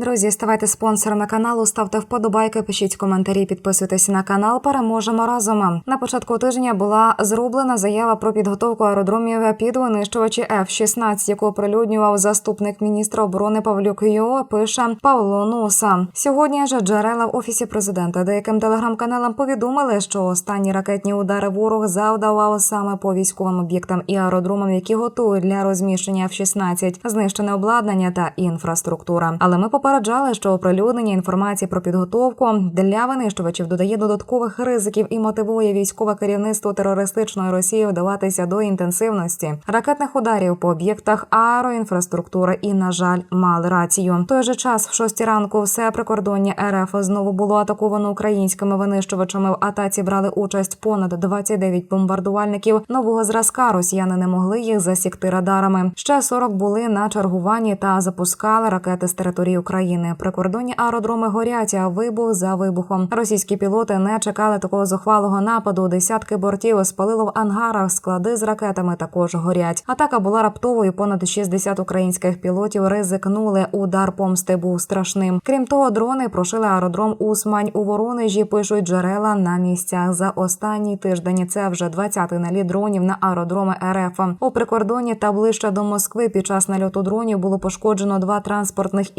Друзі, ставайте спонсорами каналу, ставте вподобайки, пишіть коментарі, підписуйтесь на канал. Переможемо разом. На початку тижня була зроблена заява про підготовку аеродромів під винищувачі F-16, яку оприлюднював заступник міністра оборони Павлюк Йо. Пише Павло Носа. Сьогодні ж джерела в офісі президента деяким телеграм-каналам повідомили, що останні ракетні удари ворог завдавав саме по військовим об'єктам і аеродромам, які готують для розміщення F-16, знищене обладнання та інфраструктура. Але ми попереджали, що оприлюднення інформації про підготовку для винищувачів додає додаткових ризиків і мотивує військове керівництво терористичної Росії вдаватися до інтенсивності ракетних ударів по об'єктах аероінфраструктури і, на жаль, мали рацію. В той же час, в шостій ранку, все прикордоння РФ знову було атаковано українськими винищувачами. В атаці брали участь понад 29 бомбардувальників нового зразка. Росіяни не могли їх засікти радарами. Ще 40 були на чергуванні та запускали ракети з території України. Прикордонні аеродроми горять, а вибух за вибухом. Російські пілоти не чекали такого зухвалого нападу. Десятки бортів спалило в ангарах. Склади з ракетами також горять. Атака була раптовою. Понад 60 українських пілотів ризикнули. Удар помсти був страшним. Крім того, дрони прошили аеродром Усмань у Воронежі. Пишуть джерела на місцях. За останній тиждень це вже 20-й наліт дронів на аеродроми РФ. У прикордонні та ближче до Москви під час нальоту дронів було пошкоджено два транспортних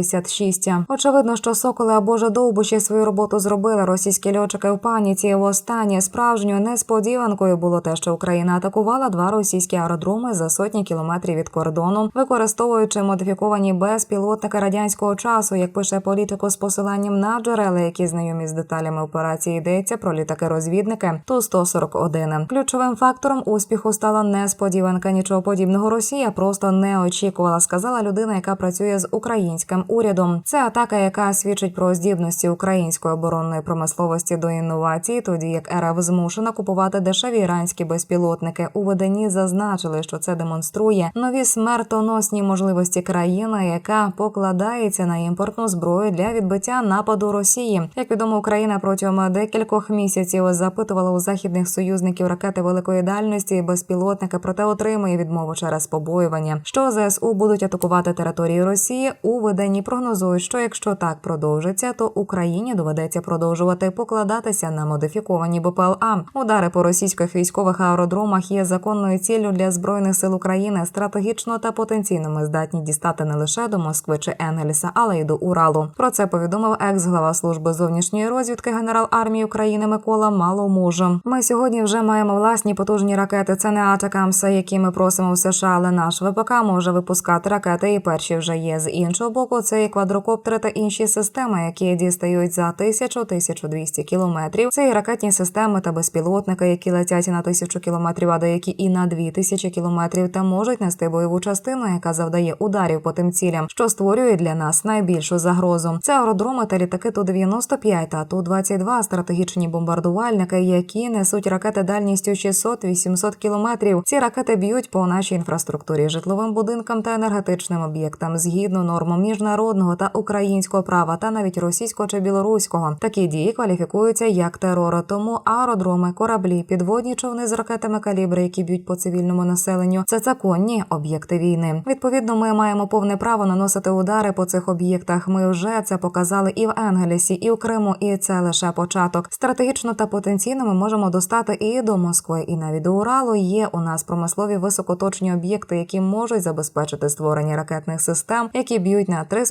Іл-76. Очевидно, що соколи або ж довбуші свою роботу зробили. Російські льотчики в паніці. Востаннє справжньою несподіванкою було те, що Україна атакувала два російські аеродроми за сотні кілометрів від кордону, використовуючи модифіковані безпілотники радянського часу, як пише політико з посиланням на джерела, які знайомі з деталями операції йдеться про літаки-розвідники ту 141 Ключовим фактором успіху стала несподіванка. Нічого подібного Росія просто не очікувала. Сказала людина, яка працює з українським урядом. Це атака, яка свідчить про здібності української оборонної промисловості до інновацій, тоді як РФ змушена купувати дешеві іранські безпілотники. У виданні зазначили, що це демонструє нові смертоносні можливості країни, яка покладається на імпортну зброю для відбиття нападу Росії. Як відомо, Україна протягом декількох місяців запитувала у західних союзників ракети великої дальності і безпілотники, проте отримує відмову через побоювання, що ЗСУ будуть атакувати території Росії. У виданні прогнозують, що якщо так продовжиться, то Україні доведеться продовжувати покладатися на модифіковані БПЛА. Удари по російських військових аеродромах є законною ціллю для збройних сил України. Стратегічно та потенційно ми здатні дістати не лише до Москви чи Енгельса, але й до Уралу. Про це повідомив екс-глава служби зовнішньої розвідки генерал армії України Микола Маломуж. Ми сьогодні вже маємо власні потужні ракети. Це не Атакамса, які ми просимо в США, але наш ВПК може випускати ракети, і перші вже є. З іншого боку, це і квадрокоптери та інші системи, які дістають за 1000-1200 кілометрів. Це і ракетні системи та безпілотники, які летять на тисячу кілометрів, а деякі і на дві тисячі кілометрів, та можуть нести бойову частину, яка завдає ударів по тим цілям, що створює для нас найбільшу загрозу. Це аеродроми та літаки ту 95 та ту 22 стратегічні бомбардувальники, які несуть ракети дальністю 600-800 кілометрів. Ці ракети б'ють по нашій інфраструктурі, житловим будинкам та енергетичним об'єктам згідно нормам міжнародного та українського права, та навіть російського чи білоруського. Такі дії кваліфікуються як терор. Тому аеродроми, кораблі, підводні човни з ракетами калібри, які б'ють по цивільному населенню, це законні об'єкти війни. Відповідно, ми маємо повне право наносити удари по цих об'єктах. Ми вже це показали і в Енгелісі, і в Криму, і це лише початок. Стратегічно та потенційно ми можемо достати і до Москви, і навіть до Уралу. Є у нас промислові високоточні об'єкти, які можуть забезпечити створення ракетних систем, які б'ють на 3,5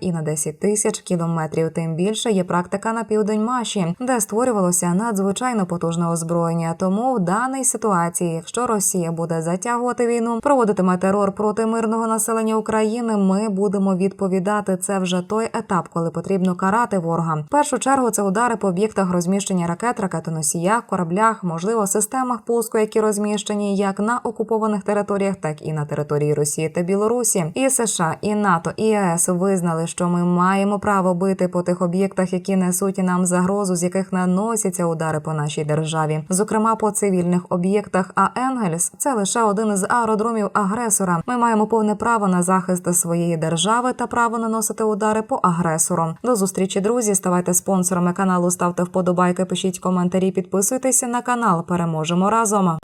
і на 10 тисяч кілометрів. Тим більше є практика на південь Маші, де створювалося надзвичайно потужне озброєння. Тому в даній ситуації, якщо Росія буде затягувати війну, проводитиме терор проти мирного населення України, ми будемо відповідати. Це вже той етап, коли потрібно карати ворога. В першу чергу це удари по об'єктах розміщення ракет, ракетоносіях, кораблях, можливо, системах пуску, які розміщені як на окупованих територіях, так і на території Росії та Білорусі. І США, і НАТО, і ЄС визнали, що ми маємо право бити по тих об'єктах, які несуть нам загрозу, з яких наносяться удари по нашій державі, зокрема по цивільних об'єктах. А Енгельс це лише один із аеродромів агресора. Ми маємо повне право на захист своєї держави та право наносити удари по агресору. До зустрічі, друзі. Ставайте спонсорами каналу, ставте вподобайки, пишіть коментарі, підписуйтеся на канал. Переможемо разом.